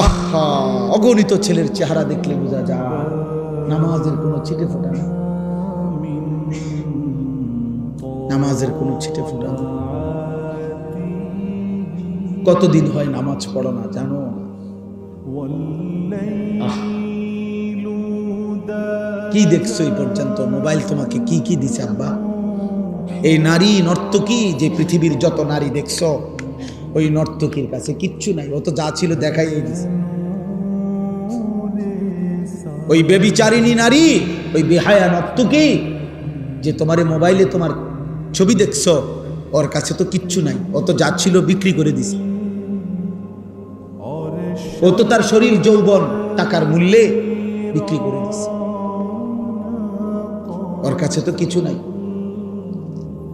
আহা, অগণিত ছেলের চেহারা দেখলে বোঝা যায়, নামাজের কোনো ছিটে ফোটা নেই। নামাজের কোনো ছিটে ফোটা। কতদিন হয় নামাজ পড়ো না জানো কি দেখছ এই পর্যন্ত মোবাইল তোমাকে কি কি দিছে আব্বা এই নারী নর্তকী যে পৃথিবীর যত নারী দেখছ ওই নর্তকীর কাছে, কিচ্ছু নাই, ও তো যা ছিল দেখাই দিছে। ওই বেবিচারিণী নারী, ওই বেহায়া নর্তকী, যে তোমার মোবাইলে তোমার ছবি দেখছ, ওর কাছে তো কিচ্ছু নাই, ও তো যা ছিল বিক্রি করে দিছে। ও তো তার শরীর যৌবন, টাকার মূল্যে বিক্রি করে দিছে। ওর কাছে তো কিছু নাই।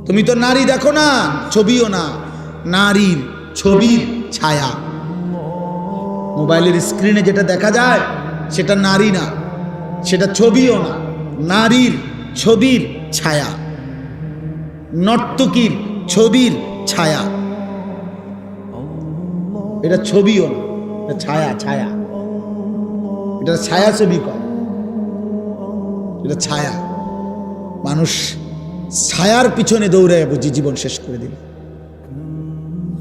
তুমি তো নারী দেখো না, ছবিও না, নারীর ছবির ছায়া। মোবাইলের স্ক্রিনে যেটা দেখা যায়, সেটা নারী না, সেটা ছবিও না, নারীর ছবির ছায়া। নর্তকীর ছবির ছায়া। এটা ছবিও না ছায়া ছায়া। এটা ছায়া ছবি কয়। এটা ছায়া। মানুষ ছায়ার পিছনে দৌড়ায় বুঝি জীবন শেষ করে দিল।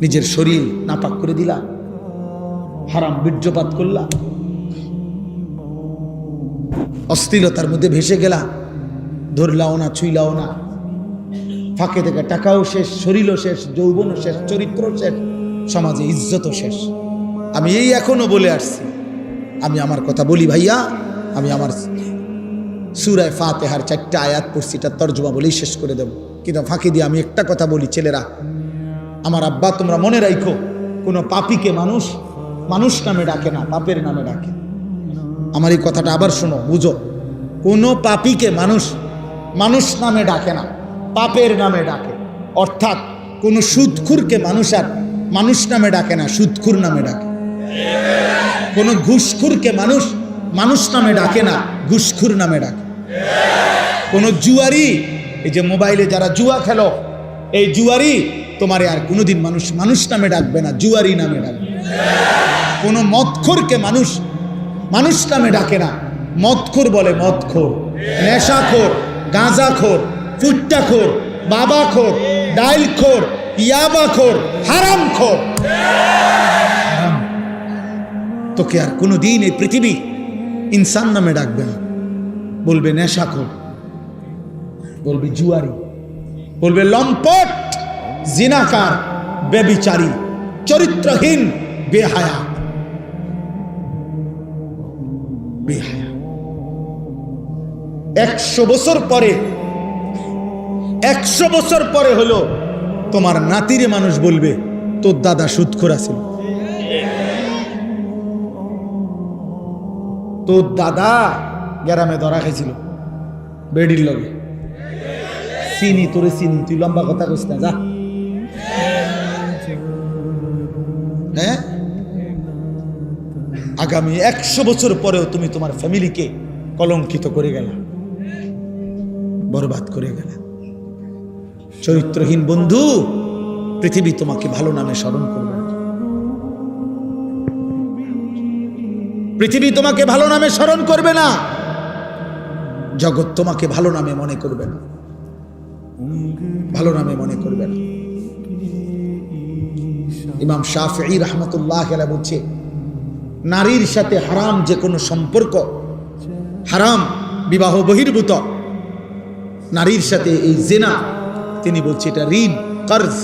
নিজের শরীর নাপাক করে দিলা। হারাম বীর্যপাত করলা। অস্থিরতার মধ্যে ভেসে গেলা। ধরলাও না, ছুইলাও না। ফাঁকে থেকে টাকাও শেষ, শরীরও শেষ, যৌবনও শেষ চরিত্র শেষ, সমাজে ইজ্জতও শেষ। আমি এই এখনও বলে আসছি। আমি আমার কথা বলি ভাইয়া, আমি আমার সুরায় ফাতেহার চারটা আয়াত পড়ছি তার তর্জমা বলেই শেষ করে দেব। কিন্তু ফাঁকি দিয়ে আমি একটা কথা বলি, ছেলেরা আমার আব্বা, তোমরা মনে রাখো কোনো পাপিকে মানুষ মানুষ নামে ডাকে না, পাপের নামে ডাকে। আমার এই কথাটা আবার শোনো, বুঝো। কোনো পাপিকে মানুষ মানুষ নামে ডাকে না, পাপের নামে ডাকে। অর্থাৎ কোনো সুদখুরকে মানুষ আর মানুষ নামে ডাকে না সুদখুর নামে ডাকে। কোনো ঘুষখুরকে মানুষ মানুষ নামে ডাকে না, ঘুষখুর নামে ডাকে। কোনো জুয়ারি, এই যে মোবাইলে যারা জুয়া খেলো, এই জুয়ারি তোমারে আর কোনোদিন মানুষ মানুষ নামে ডাকবে না, জুয়ারি নামে ডাকবে। কোনো মদখোরকে মানুষ মানুষ নামে ডাকে না। মদখোর বলে মদখোর, নেশাখোর, গাঁজাখোর, ফুট্টাখোর, বাবাখোর, ডাইলখোর, ইয়াবাখোর, হারামখোর। তোকে আর কোনোদিন এই পৃথিবী ইনসান নামে ডাকবে না। বলবে নেশাখোর, বলবে জুয়ারি, বলবে লম্পট। জিনাকার, বেবিচারী, চরিত্রহীন, বেহায়া। একশো বছর পরে, একশো বছর পরে হলো তোমার নাতিরে মানুষ বলবে, তোর দাদা সুদখোরা ছিল। তোর দাদা গ্যারামে ধরা খাইছিল, বেডির লগে। চিনি, তোরে চিনি, তুই লম্বা কথা কইস না, যা। আগামী একশো বছর পরেও তুমি তোমার ফ্যামিলিকে কলঙ্কিত করে গেলা, বরবাদ করে গেলা। চরিত্রহীন বন্ধু, পৃথিবী তোমাকে ভালো নামে স্মরণ করবে। পৃথিবী তোমাকে ভালো নামে স্মরণ করবে না, জগৎ তোমাকে ভালো নামে মনে করবে না। ভালো নামে মনে করবে না। ইমাম শাফি রহমতুল্লাহ বলছে, নারীর সাথে হারাম যে কোনো সম্পর্ক, হারাম, বিবাহ বহির্ভূত, নারীর সাথে এই জেনা, তিনি বলছে এটা ঋণ, কর্জ,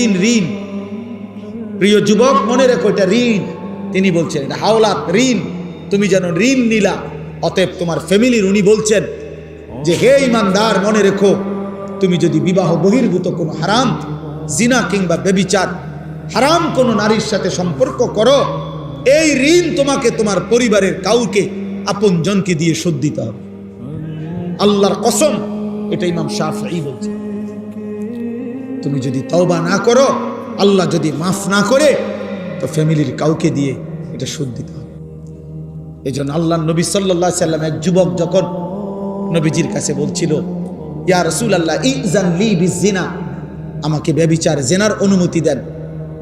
ঋণ ঋণ। প্রিয় যুবক, মনে রেখো এটা ঋণ। তিনি বলছেন, এটা হাওলাত, ঋণ। তুমি যেন ঋণ নিলা, অতএব তোমার ফ্যামিলির উনি বলছেন যে, হে ইমানদার, মনে রেখো, তুমি যদি বিবাহ বহির্ভূত কোনো হারাম জিনা কিংবা বেবিচার হারাম কোনো নারীর সাথে সম্পর্ক করো, এই ঋণ তোমাকে তোমার পরিবারের কাউকে, আপন জনকে দিয়ে শোধ দিতে হবে। আল্লাহর কসম, এটা ইমাম শাফি বলছে। তুমি যদি তওবা না করো, আল্লাহ যদি মাফ না করে, তো ফ্যামিলির কাউকে দিয়ে এটা শোধ দিতে হবে। এই জন্য আল্লাহ নবী সাল্লাহ সাল্লাম এক যুবক যখন নবীজির কাছে বলছিল, ইয়া রসুল আল্লাহ ইজান আমাকে ব্যবিচার জেনার অনুমতি দেন।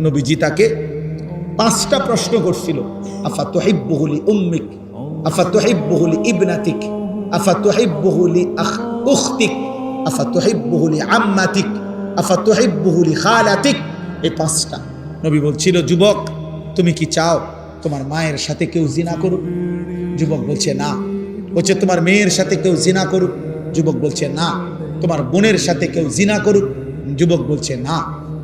নবীজি তাকে পাঁচটা প্রশ্ন করছিল। আফা তোহিব্বহুলি উম্মিক, আফা তোহিব্বহুলি ইবনাতিক, আফা তোহিব্বহুলি উখতিক, আফা তোহিব্বহুলি আম্মাতিক, আফা তোহিব্বহুলি খালাতিক। এই পাঁচটা। নবী বলছিল, যুবক, তুমি কি চাও তোমার মায়ের সাথে কেউ জিনা করুক? যুবক বলছে, না। বলছে, তোমার মেয়ের সাথে কেউ জিনা করুক? যুবক বলছে, না। তোমার বোনের সাথে কেউ জিনা করুক? যুবক বলছে, না,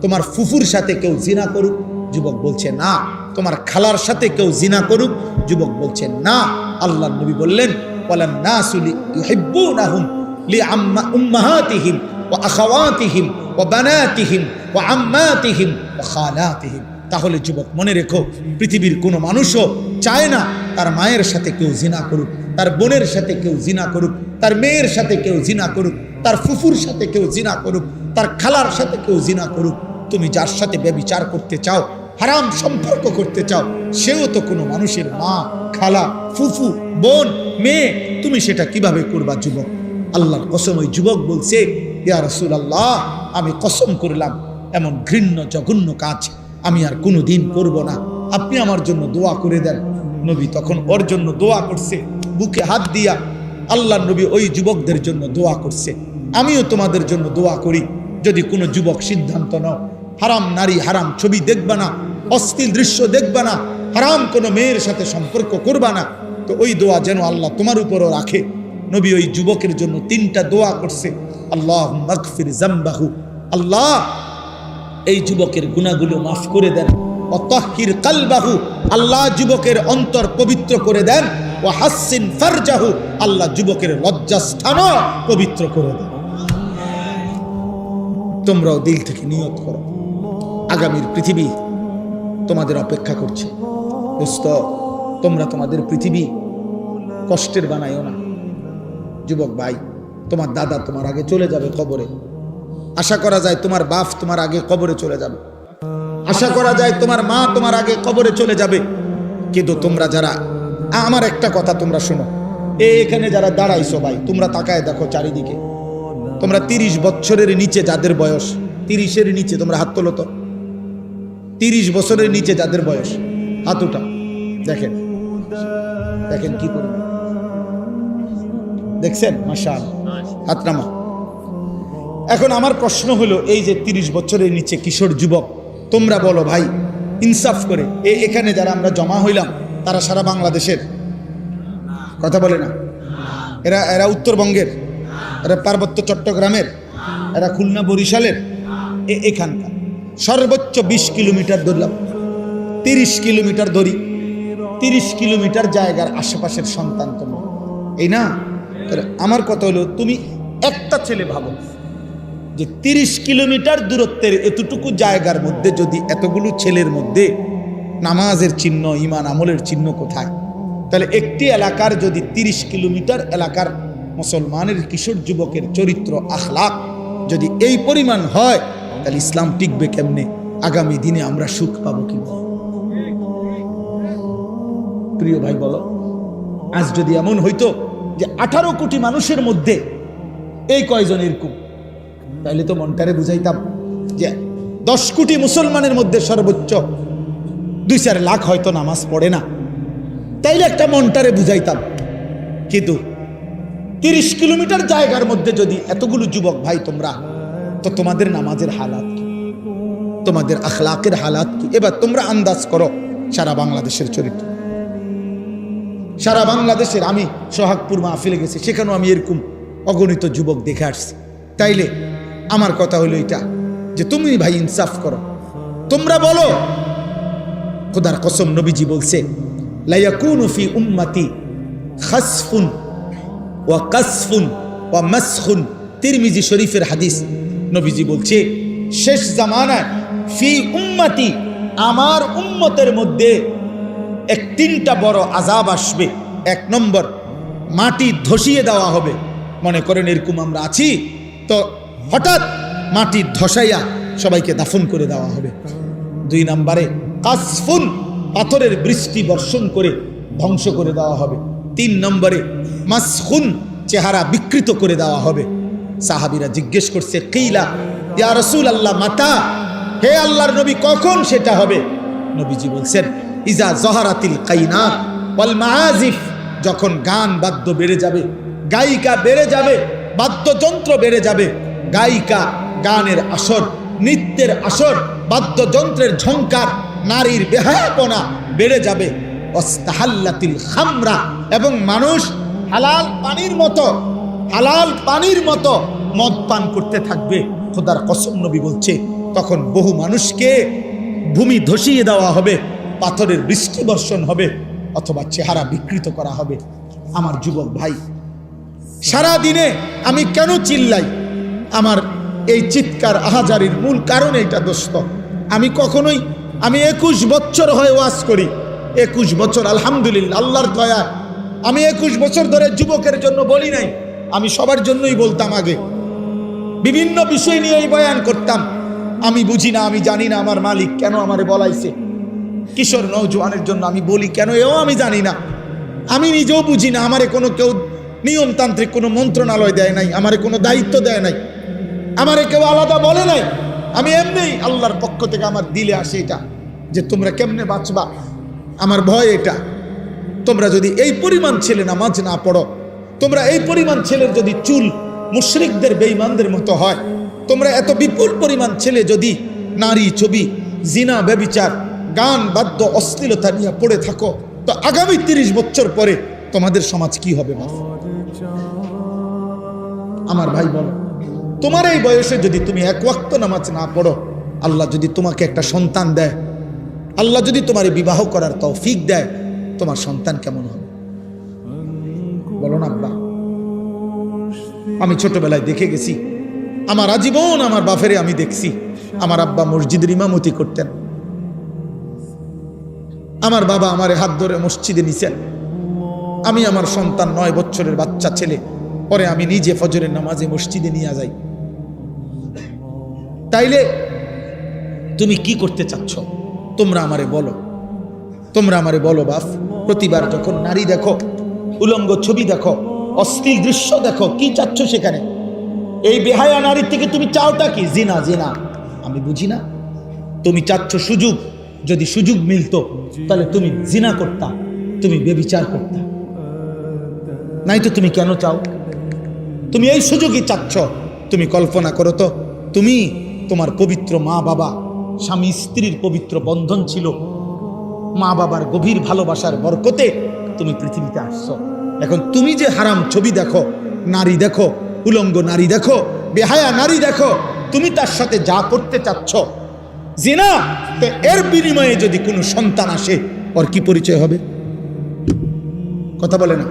তোমার ফুফুর সাথে কেউ জিনা করুক। যুবক বলছে, না, তোমার খালার সাথে কেউ জিনা করুক। যুবক বলছে, না। আল্লাহ নবী বললেন নাসুলি ইউহিব্বুনাহুম লিআম্মা উম্মাহাতিহিম ওয়া আখাওয়াতিহিম ওয়া বানাতিহিম ওয়া আম্মাতিহিম ওয়া খালাতিহিম। তাহলে যুবক, মনে রেখো, পৃথিবীর কোনো মানুষও চায় না তার মায়ের সাথে কেউ জিনা করুক, তার বোনের সাথে কেউ জিনা করুক, তার মেয়ের সাথে কেউ জিনা করুক, তার ফুফুর সাথে কেউ জিনা করুক। তার খালার সাথে কেউ জিনা করুক, তুমি যার সাথে ব্যবিচার করতে চাও, হারাম সম্পর্ক করতে চাও, সেও তো কোনো মানুষের মা, খালা, ফুফু, বোন, মেয়ে, তুমি সেটা কীভাবে করবা যুবক? আল্লাহর কসম, ওই যুবক বলছে, ইয়া রসুল আল্লাহ আমি কসম করলাম, এমন ঘৃণ্য, জঘন্য কাজ আমি আর কোনো দিন করব না। আপনি আমার জন্য দোয়া করে দেন। নবী তখন ওর জন্য দোয়া করছে, বুকে হাত দিয়া আল্লাহ নবী ওই যুবকদের জন্য দোয়া করছে। আমিও তোমাদের জন্য দোয়া করি। যদি কোনো যুবক সিদ্ধান্ত নাও, হারাম নারী, হারাম ছবি দেখবা না অস্থির দৃশ্য দেখবা না, হারাম কোনো মেয়ের সাথে সম্পর্ক করবা না, তো ওই দোয়া যেন আল্লাহ তোমার উপরও রাখে। নবী ওই যুবকের জন্য তিনটা দোয়া করছে আল্লাহ মগফির জাম্বাহু আল্লাহ, এই যুবকের গুণাগুলো মাফ করে দেন। অতহির কালবাহু। আল্লাহ যুবকের অন্তর পবিত্র করে দেন। ও হাসিন ফারজাহু। আল্লাহ যুবকের লজ্জাস্থানও পবিত্র করে দেন। তোমরাও দিল থেকে নিয়ত করো। আগামীর পৃথিবী তোমাদের অপেক্ষা করছে। দোস্ত, তোমরা তোমাদের পৃথিবী কষ্টের বানাইও না। যুবক ভাই, তোমার দাদা তোমার আগে চলে যাবে কবরে। আশা করা যায় তোমার বাপ তোমার আগে কবরে চলে যাবে। আশা করা যায় তোমার মা তোমার আগে কবরে চলে যাবে। কিন্তু তোমরা যারা, আমার একটা কথা তোমরা শোনো। এখানে যারা দাঁড়াইছো ভাই, তোমরা তাকায় দেখো চারিদিকে। তোমরা তিরিশ বছরের নিচে যাদের বয়স, তিরিশের নিচে, তোমরা হাত তোলো তো। তিরিশ বছরের নিচে যাদের বয়স, হাত উঠা দেখেন দেখেন কি করে। দেখছেন? মাসাল হাত নামা এখন আমার প্রশ্ন হলো, এই যে তিরিশ বছরের নিচে কিশোর যুবক, তোমরা বলো ভাই, ইনসাফ করে, এ এখানে যারা আমরা জমা হইলাম, তারা সারা বাংলাদেশের? কথা বলে না? এরা এরা উত্তরবঙ্গের? এরা পার্বত্য চট্টগ্রামের, এরা খুলনা বরিশালের এখানকার। সর্বোচ্চ বিশ কিলোমিটার ধরলাম তিরিশ কিলোমিটার ধরি তিরিশ কিলোমিটার জায়গার আশেপাশের সন্তান তোমার। এই না? আমার কথা হলো, তুমি একটা ছেলে ভাবো যে তিরিশ কিলোমিটার দূরত্বের এতটুকু জায়গার মধ্যে যদি এতগুলো ছেলের মধ্যে নামাজের চিহ্ন ইমান আমলের চিহ্ন কোথায়? তাহলে একটি এলাকার যদি তিরিশ কিলোমিটার এলাকার মুসলমানের কিশোর যুবকের চরিত্র, আখলাক যদি এই পরিমাণ হয়, তাহলে ইসলাম টিকবে কেমনে? আগামী দিনে আমরা সুখ পাবো কি প্রিয় ভাই, বলো। আজ যদি এমন হইতো যে আঠারো কোটি মানুষের মধ্যে এই কয়জন এরকম তাইলে তো মনটারে বুঝাইতাম যে দশ কোটি মুসলমানের মধ্যে সর্বোচ্চ দুই চার লাখ হয়তো নামাজ পড়ে না। তাইলে একটা মনটারে বুঝাইতাম। কিন্তু তিরিশ কিলোমিটার জায়গার মধ্যে যদি এতগুলো যুবক ভাই তোমরা, তো তোমাদের নামাজের হালাত কি? তোমাদের আখলাকের হালাত কি? এবার তোমরা আন্দাজ করো সারা বাংলাদেশের চরিত্র। সারা বাংলাদেশের, আমি সোহাগপুর মাহফিলে গেছি, সেখানেও আমি এরকম অগণিত যুবক দেখে আসছি। তাইলে আমার কথা হলো এটা, যে তুমি ভাই ইনসাফ করো। তোমরা বলো, খোদার কসম নবীজি বলছে লাইয়াকুনু ফি উম্মতি খাসফুন ওয়া কাসফুন ওয়া মাসখুন। তিরমিজি শরীফের হাদিস নবীজি বলছে, শেষ জামানায় ফি উম্মতি, আমার উম্মতের মধ্যে এক তিনটা বড় আজাব আসবে। এক নম্বর, মাটি ধসিয়ে দেওয়া হবে। মনে করেন এরকম আমরা আছি, তো হঠাৎ মাটি ধসাইয়া সবাইকে দাফন করে দেওয়া হবে। দুই নম্বরে, কাসফুন পাথরের বৃষ্টি বর্ষণ করে ধ্বংস করে দেওয়া হবে। তিন নম্বরে মাসখুন চেহারা বিকৃত করে দেওয়া হবে। সাহাবিরা জিজ্ঞেস করছে কেইলা ইয়া রসুল আল্লাহ মাতা? হে আল্লাহর নবী, কখন সেটা হবে? নবীজি বলছেন, ইজা জহারাতিল কাইনাত ওয়াল যখন গান বাদ্য বেড়ে যাবে, গায়িকা বেড়ে যাবে, বাদ্যযন্ত্র বেড়ে যাবে, গায়িকা গানের আসর, নৃত্যের আসর, বাদ্যযন্ত্রের ঝংকার, নারীর বেহায়াপনা বেড়ে যাবে। অস্তাহাল্লাতিল খামরা এবং মানুষ হালাল পানির মতো, হালাল পানির মতো মদ পান করতে থাকবে। খোদার কসম নবী বলছে, তখন বহু মানুষকে ভূমি ধসিয়ে দেওয়া হবে, পাথরের বৃষ্টি বর্ষণ হবে, অথবা চেহারা বিকৃত করা হবে। আমার যুবক ভাই সারা দিনে আমি কেন চিল্লাই? আমার এই চিৎকার আহাজারির মূল কারণ এটা দোস্ত। আমি কখনোই, আমি একুশ বছর হয়ে ওয়াজ করি, একুশ বছর আলহামদুলিল্লাহ, আল্লাহর দয়া আমি একুশ বছর ধরে যুবকের জন্য বলি নাই, আমি সবার জন্যই বলতাম আগে। বিভিন্ন বিষয় নিয়ে এই বয়ান করতাম। আমি বুঝি না, আমি জানি না আমার মালিক কেন আমারে বলাইছে। কিশোর নৌজওয়ানের জন্য আমি বলি কেন, এও আমি জানি না। আমি নিজেও বুঝি না, আমারে কোনো কেউ নিয়মতান্ত্রিক কোনো মন্ত্রণালয় দেয় নাই, আমারে কোনো দায়িত্ব দেয় নাই। আমারে কেউ আলাদা বলে নাই। আমি এমনি আল্লাহর পক্ষ থেকে আমার দিলে আসে এটা, যে তোমরা কেমনে বাঁচবা? আমার ভয় এটা। তোমরা যদি এই পরিমাণ ছেলে নামাজ না পড়ো, তোমরা এই পরিমাণ ছেলের যদি চুল মুশরিকদের, বেঈমানদের মতো হয়, তোমরা এত বিপুল পরিমাণ ছেলে যদি নারী ছবি, জিনা, ব্যবিচার, গান, বাদ্য, অশ্লীলতা নিয়ে পড়ে থাকো, তো আগামী তিরিশ বছর পরে তোমাদের সমাজ কি হবে? আমার ভাই বলো, তোমার এই বয়সে যদি তুমি এক ওয়াক্ত নামাজ না পড়ো, আল্লাহ যদি তোমাকে একটা সন্তান দেয়, আল্লাহ যদি তোমার বিবাহ করার তৌফিক দেয় তোমার সন্তান কেমন হবে? বলো না, আব্বা। আমি ছোটবেলায় দেখে গেছি। আমার আজীবন আমার বাফেরে আমি দেখছি। আমার আব্বা মসজিদের ইমামতি করতেন। আমার বাবা আমারে হাত ধরে মসজিদে নিছেন। আমি আমার সন্তান নয় বছরের বাচ্চা ছেলে। পরে আমি নিজে ফজরের নামাজে মসজিদে নিয়ে যাই। তাইলে তুমি কি করতে চাচ্ছ? তোমরা আমারে বলো। তোমরা আমারে বলো, বাপ। প্রতিবার যখন নারী দেখো, উলঙ্গ ছবি দেখো, অশ্লীল দৃশ্য দেখো, কি চাচ্ছ সেখানে? এই বেহায়া নারীর থেকে তুমি চাওটা কি? জিনা জিনা। আমি বুঝি না। তুমি চাচ্ছ সুযোগ। যদি সুযোগ মিলতো, তাহলে তুমি জিনা করতা, তুমি বেবিচার করতা। নাই তো তুমি কেন চাও? তুমি এই সুযোগই চাচ্ছ। তুমি কল্পনা করো তো, তুমি তোমার পবিত্র মা বাবা স্বামী স্ত্রীর পবিত্র বন্ধন ছিল মা বাবার গভীর ভালোবাসার বরকতে তুমি পৃথিবীতে আসছো। এখন তুমি যে হারাম ছবি দেখো, নারী দেখো, উলঙ্গ নারী দেখো, বেহায়া নারী দেখো, তুমি তার সাথে যা করতে চাচ্ছ, জিনা, তো এর বিনিময়ে যদি কোনো সন্তান আসে, ওর কি পরিচয় হবে? কথা বলে না।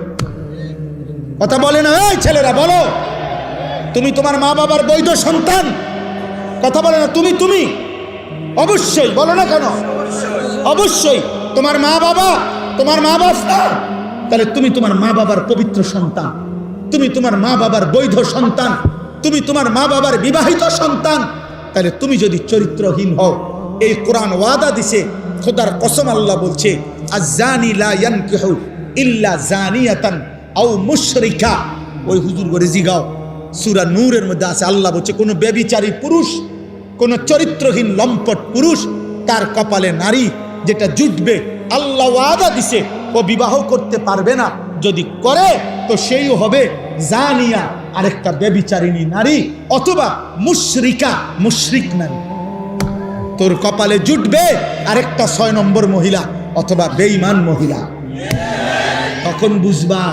কথা বলে না, এই ছেলেরা, বলো। তুমি তোমার মা বাবার বৈধ সন্তান? কথা বলে না, তুমি তুমি। অবশ্যই, বলো না কেন? অবশ্যই। তোমার মা বাবা, তোমার মা বাবা? তাহলে তুমি তোমার মা বাবার পবিত্র সন্তান, তুমি তোমার মা বাবার বৈধ সন্তান, তুমি তোমার মা বাবার বিবাহিত সন্তান। তাহলে তুমি যদি চরিত্রহীন হও, এই কোরআন ওয়াদা দিছে, খোদার কসম আল্লাহ বলছে আজানি ইল্লা ওই হুজুর জিগাও সূরা নূরের মধ্যে আছে, আল্লাহ বলছে, কোনো ব্যভিচারী পুরুষ, কোন চরিত্রহীন লম্পট পুরুষ, তার কপালে নারী যেটা জুটবে আল্লাহ ওয়াদা দিছে, ও বিবাহ করতে পারবে না। যদি করে, তো সেই হবে জানিয়া আরেকটা ব্যবিচারিণী নারী অথবা মুশরিকা, মুশরিক নারী। তোর কপালে জুটবে আরেকটা ছয় নম্বর মহিলা অথবা বেঈমান মহিলা। তখন বুঝবা,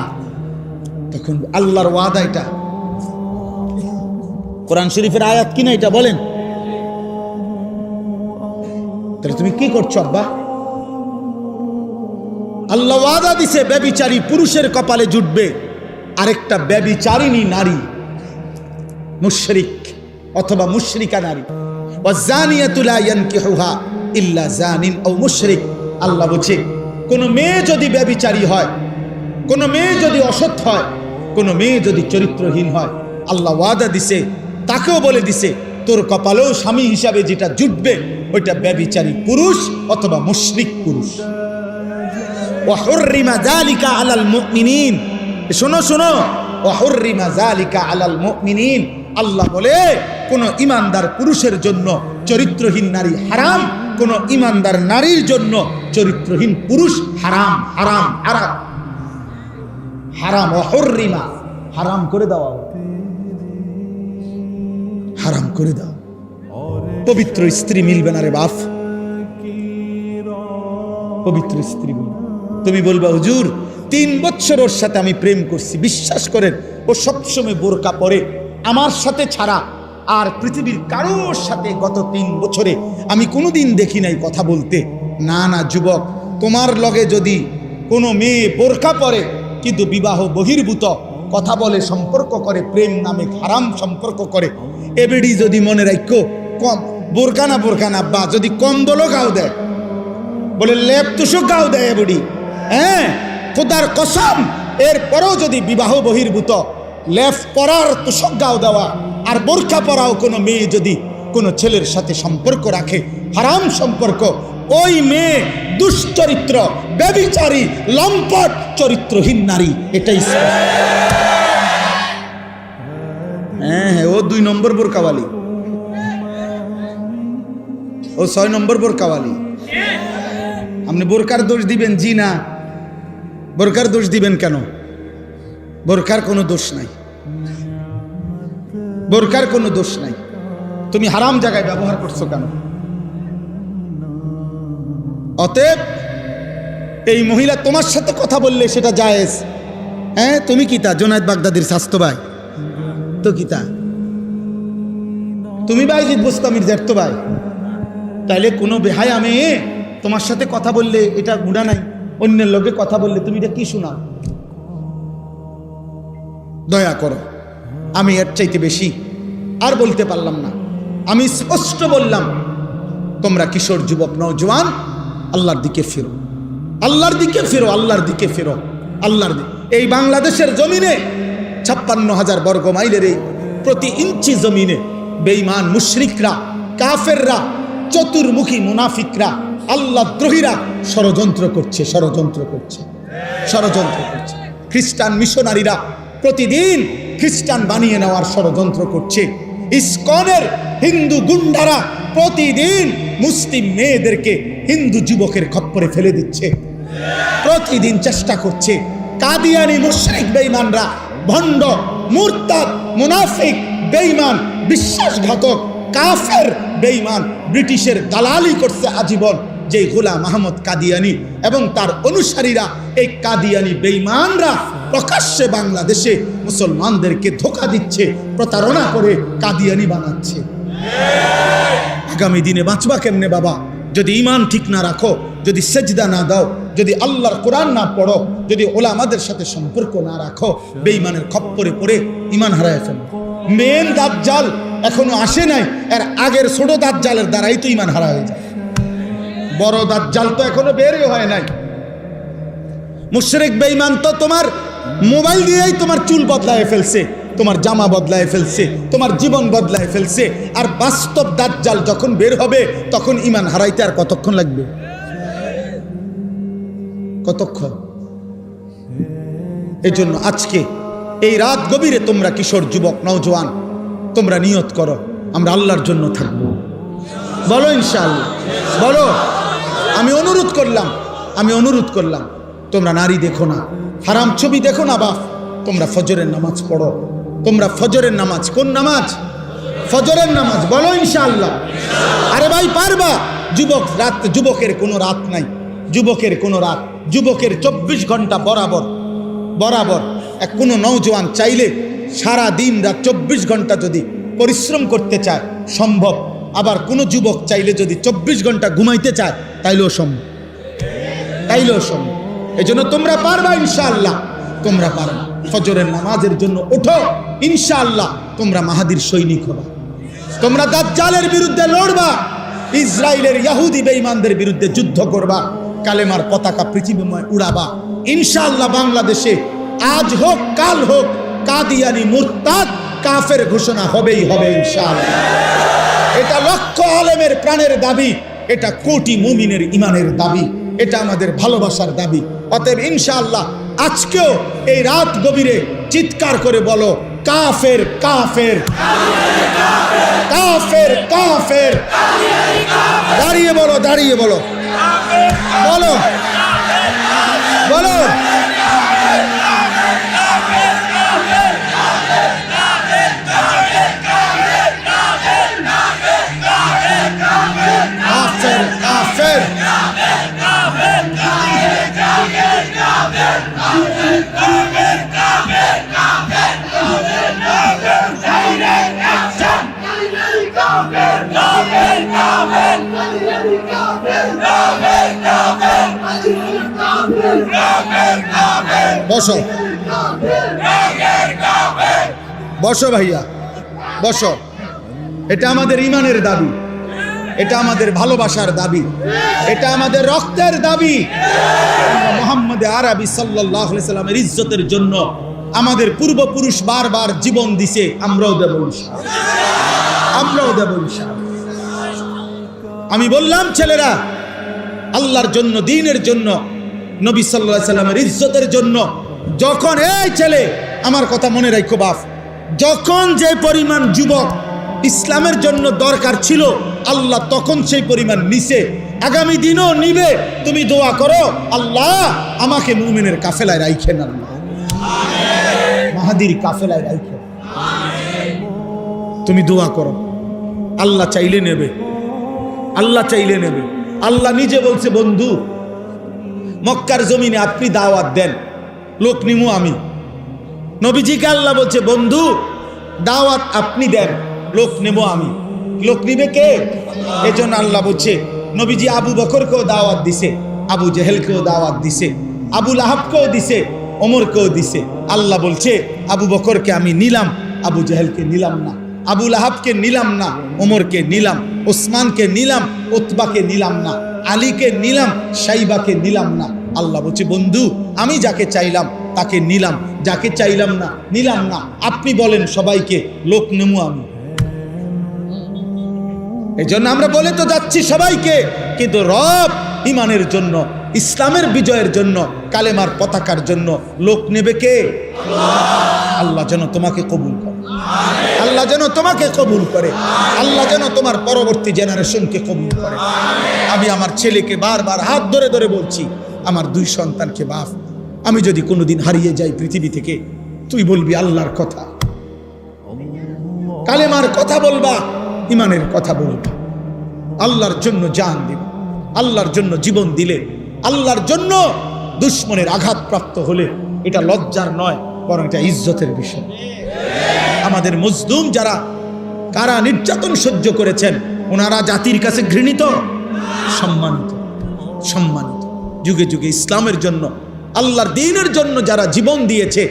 তখন আল্লাহর ওয়াদা এটা। কোরআন শরীফের আয়াত কিনা এটা বলেন? তাহলে তুমি কি করছ আব্বা? আল্লাহ ওয়াদা দিছে, ব্যবিচারী পুরুষের কপালে জুটবে। আরেকটা ব্যবিচারিণী নারী, মুশরিক অথবা মুশরিকা নারী। ওয়াজানিয়াতুলা ইয়ানকিহুহা ইল্লা জানিন ও মুশরিক। আল্লাহ বলছে, কোন মেয়ে যদি ব্যবিচারী হয়, কোন মেয়ে যদি অসৎ হয়, কোন মেয়ে যদি চরিত্রহীন হয়, আল্লাহ ওয়াদা দিছে, তাকেও বলে দিছে, তোর কপালেও স্বামী হিসাবে যেটা জুটবে, ওইটা ব্যবিচারী পুরুষ অথবা মুশরিক পুরুষ। ওয়াহুররিমা যালিকা আলাল মুমিনিন। শোনো শোনো। ওয়াহুররিমা যালিকা আলাল মুমিনিন। আল্লাহ বলে, কোন ইমানদার পুরুষের জন্য চরিত্রহীন নারী হারাম, কোন ইমানদার নারীর জন্য চরিত্রহীন পুরুষ হারাম হারাম হারাম। হারাম অহরিমা হারাম করে দেওয়া হারাম করে দাও। পবিত্র স্ত্রী মিলবে না রে বাপ। পবিত্র স্ত্রী। তুমি বলবা, হুজুর, তিন বছর ওর সাথে আমি প্রেম করছি। বিশ্বাস করেন, ও সবসময় বোরকা পরে, আমার সাথে ছাড়া। আর পৃথিবীর কারোর সাথে গত তিন বছরে আমি কোনোদিন দেখি নাই কথা বলতে। না না, যুবক, তোমার লগে যদি কোনো মেয়ে বোরকা পরে, কিন্তু বিবাহ বহির্ভূত, কথা বলে সম্পর্ক করে, প্রেম নামে হারাম সম্পর্ক করে, এবেডি যদি মনে রাখো কম, বোরকা না না, বা যদি কম্বলও গাও দেয়, বলে লেপ তুষক গাও দেয় বুড়ি হ্যাঁ খোদার কসম, এরপরেও যদি বিবাহ বহির্ভূত, লেফ পরার তুষক গাও দেওয়া আর বোরখা পরাও কোনো মেয়ে যদি কোনো ছেলের সাথে সম্পর্ক রাখে, হারাম সম্পর্ক, ওই মেয়ে দুশ্চরিত্র ব্যবিচারী লম্পট, চরিত্রহীন নারী, এটাই হ্যাঁ হ্যাঁ ও দুই নম্বর বোরকাওয়ালি ও ছয় নম্বর বোরকাওয়ালি আপনি বোরকার দোষ দিবেন, জি না। বোরকার দোষ দিবেন কেন? বোরকার কোনো দোষ নাই। বোরকার কোনো দোষ নাই। তুমি হারাম জায়গায় ব্যবহার করছ কেন? অতএব এই মহিলা তোমার সাথে কথা বললে সেটা জায়েজ। হ্যাঁ তুমি কি তা? জোনায়দ বাগদাদির স্বাস্থ্য ভাই? তো কি তা? তুমি ভাই জিত বুস্তামির জ্যাঠ তো ভাই? তাইলে কোনো বেহাই আমি তোমার সাথে কথা বললে এটা গুণা নাই। অন্যের লোকে কথা বললে তুমি এটা কি শোনাও? দয়া করো, আমি এর চাইতে বেশি আর বলতে পারলাম না। আমি স্পষ্ট বললাম, তোমরা কিশোর যুবক, নওজোয়ান, আল্লাহর দিকে ফিরো। আল্লাহর দিকে ফিরো, আল্লাহর দিকে ফিরো, আল্লাহর এই বাংলাদেশের জমিনে ছাপ্পান্ন হাজার বর্গ মাইলের এই প্রতি ইঞ্চি জমিনে বেঈমান মুশরিকরা, কাফেররা, চতুর্মুখী মুনাফিকরা আল্লাহ দ্রোহীরা ষড়যন্ত্র করছে ষড়যন্ত্র করছে ষড়যন্ত্র করছে। খ্রিস্টান মিশনারিরা প্রতিদিন খ্রিস্টান বানিয়ে নেওয়ার ষড়যন্ত্র করছে। ইস্কনের হিন্দু গুন্ডারা প্রতিদিন মুসলিম মেয়েদেরকে হিন্দু যুবকের খপ্পরে ফেলে দিচ্ছে। প্রতিদিন চেষ্টা করছে। কাদিয়ানি মুশরিক বেঈমানরা, ভণ্ড, মুরতাদ, মুনাফিক, বেঈমান, বিশ্বাসঘাতক, কাফের বেঈমান, ব্রিটিশের দালালি করছে আজীবন। যে গোলাম মাহমদ কাদিয়ানি এবং তার অনুসারীরা এই কাদিয়ানি বেঈমানরা প্রকাশ্যে বাংলাদেশে মুসলমানদেরকে ধোকা দিচ্ছে, প্রতারণা করে কাদিয়ানি বানাচ্ছে। আগামী দিনে বাঁচবা কেমনে বাবা? যদি ইমান ঠিক না রাখো, যদি সেজদা না দাও, যদি আল্লাহর কোরআন না পড়ো, যদি ওলামাদের সাথে সম্পর্ক না রাখো, বেঈমানের খপ্পরে পড়ে ইমান হারায় ফেলো। মেন দাঁত জাল এখনও আসে নাই, এর আগের ছোট দাঁত জালের দ্বারাই তো ইমান হারা হয়ে যায়। বড় দাজ্জাল তো এখনও বেরই হয় নাই। মুশরিক, বেঈমান তো তোমার মোবাইল দিয়েই তোমার চুল বদলায় ফেলছে, তোমার জামা বদলায় ফেলছে, তোমার জীবন বদলায় ফেলছে। আর বাস্তব দাজ্জাল যখন বের হবে, তখন ইমান হারাইতে আর কতক্ষণ লাগবে? কতক্ষণ? এই জন্য আজকে এই রাত গভীরে তোমরা কিশোর যুবক, নওজোয়ান, তোমরা নিয়ত করো, আমরা আল্লাহর জন্য থাকব। বলো ইনশাআল্লাহ। বলো। আমি অনুরোধ করলাম, আমি অনুরোধ করলাম, তোমরা নারী দেখো না, হারাম ছবি দেখো না বাপ, তোমরা ফজরের নামাজ পড়ো। তোমরা ফজরের নামাজ, কোন নামাজ? ফজরের নামাজ, বলো ইনশাআল্লাহ। আরে ভাই, পারবা? যুবক, রাত, যুবকের কোনো রাত নাই। যুবকের কোনো রাত, যুবকের চব্বিশ ঘণ্টা বরাবর বরাবর। এক কোনো নৌজওয়ান চাইলে সারা দিন রাত চব্বিশ ঘণ্টা যদি পরিশ্রম করতে চায়, সম্ভব। আবার কোনো যুবক চাইলে যদি চব্বিশ ঘণ্টা ঘুমাইতে চায়, তাইলেও সম্ভব। তাইলেও সম্ভব। এই জন্য তোমরা পারবা ইনশাআল্লাহ। তোমরা পারবা ফজরের নামাজের জন্য ওঠো, ইনশাআল্লাহ। তোমরা মাহাদির সৈনিক হবা। তোমরা দাজ্জালের বিরুদ্ধে লড়বা ইসরায়েলের ইয়াহুদি বেঈমানদের বিরুদ্ধে যুদ্ধ করবা, কালেমার পতাকা পৃথিবীময় উড়াবা। ইনশাআল্লাহ বাংলাদেশে আজ হোক, কাল হোক, কাদিয়ানি মুরতাদ কাফের ঘোষণা হবেই হবে ইনশাআল্লাহ। এটা লক্ষ আলেমের প্রাণের দাবি, এটা কোটি মুমিনের ইমানের দাবি, এটা আমাদের ভালোবাসার দাবি। অতএব ইনশাআল্লাহ আজকেও এই রাত গভীরে চিৎকার করে বলো, কাফের কাফের। কাফের কাফের। দাঁড়িয়ে বলো দাঁড়িয়ে বলো। বলো। বলো। বসো। বসো ভাইয়া, বসো। এটা আমাদের ইমানের দাবি। এটা আমাদের ভালোবাসার দাবি। এটা আমাদের রক্তের দাবি। মোহাম্মদ আরবি সাল্লামের ইজ্জতের জন্য আমাদের পূর্বপুরুষ বারবার জীবন দিছে, আমরাও দেব। আমরাও দেব। আমি বললাম, ছেলেরা, আল্লাহর জন্য, দিনের জন্য নবী সাল্লাহ সাল্লামের ইজ্জতের জন্য যখন এই ছেলে, আমার কথা মনে রাখো বাপ, যখন যে পরিমাণ যুবক ইসলামের জন্য দরকার ছিল, আল্লাহ তখন সেই পরিমাণ নিছে। আগামী দিনও নিবে, তুমি দোয়া করো, আল্লাহ আমাকে মুমিনের কাফেলায় রাইখেন আল্লাহ মাহাদির কাফেলায় রাইখেন তুমি দোয়া করো। আল্লাহ চাইলে নেবে। আল্লাহ চাইলে নেবে। আল্লাহ নিজে বলছে, বন্ধু মক্কার জমিনে আপনি দাওয়াত দেন, লোক নিমু আমি। নবীজিকে আল্লাহ বলছে, বন্ধু, দাওয়াত আপনি দেন, লোক নেব আমি। লোক নিবে কে? এজন্য আল্লাহ বলছে, নবীজি আবু বকরকেও দাওয়াত দিছে, আবু জেহেলকেও দাওয়াত দিছে, আবু লাহাবকেও দিছে, ওমরকেও দিছে। আল্লাহ বলছে, আবু বকরকে আমি নিলাম, আবু জেহেলকে নিলাম না, আবু লাহাবকে নিলাম না, ওমরকে নিলাম, ওসমানকে নিলাম, ওতবাকে নিলাম না। আলীকে নিলাম, সাইবাকে নিলাম না। আল্লাহ বলছে, বন্ধু, আমি যাকে চাইলাম, তাকে নিলাম। যাকে চাইলাম না, নিলাম না। আপনি বলেন সবাইকে, লোক নেমু আমি। এই জন্য আমরা বলে তো যাচ্ছি সবাইকে, কিন্তু রব ইমানের জন্য, ইসলামের বিজয়ের জন্য, কালেমার পতাকার জন্য লোক নেবে কে? আল্লাহ যেন তোমাকে কবুল করে। আল্লাহ যেন তোমাকে কবুল করে। আল্লাহ যেন তোমার পরবর্তী জেনারেশনকে কবুল করে। আমি আমার ছেলেকে বারবার হাত ধরে ধরে বলছি, আমার দুই সন্তানকে বাপ আমি যদি কোনোদিন হারিয়ে যাই পৃথিবী থেকে, তুই বলবি আল্লাহর কথা। কালেমার কথা বলবা, ইমানের কথা বলবা। আল্লাহর জন্য জান দিবে। আল্লাহর জন্য জীবন দিলে। আল্লাহর জন্য দুশ্মনের আঘাতপ্রাপ্ত হলে। এটা লজ্জার নয়, বরং এটা ইজ্জতের বিষয়। আমাদের মজদুম যারা, কারা নির্যাতন সহ্য করেছেন, ওনারা জাতির কাছে ঘৃণিত, সম্মানিত সম্মানিত। যুগে যুগে ইসলামের জন্য, আল্লাহর দিনের জন্য যারা জীবন দিয়েছে,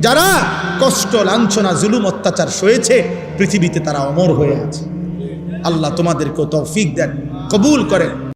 যারা কষ্ট, লাঞ্ছনা, জুলুম, অত্যাচার সয়েছে, পৃথিবীতে তারা অমর হয়ে আছে। আল্লাহ তোমাদেরকেও তৌফিক দেন, কবুল করেন।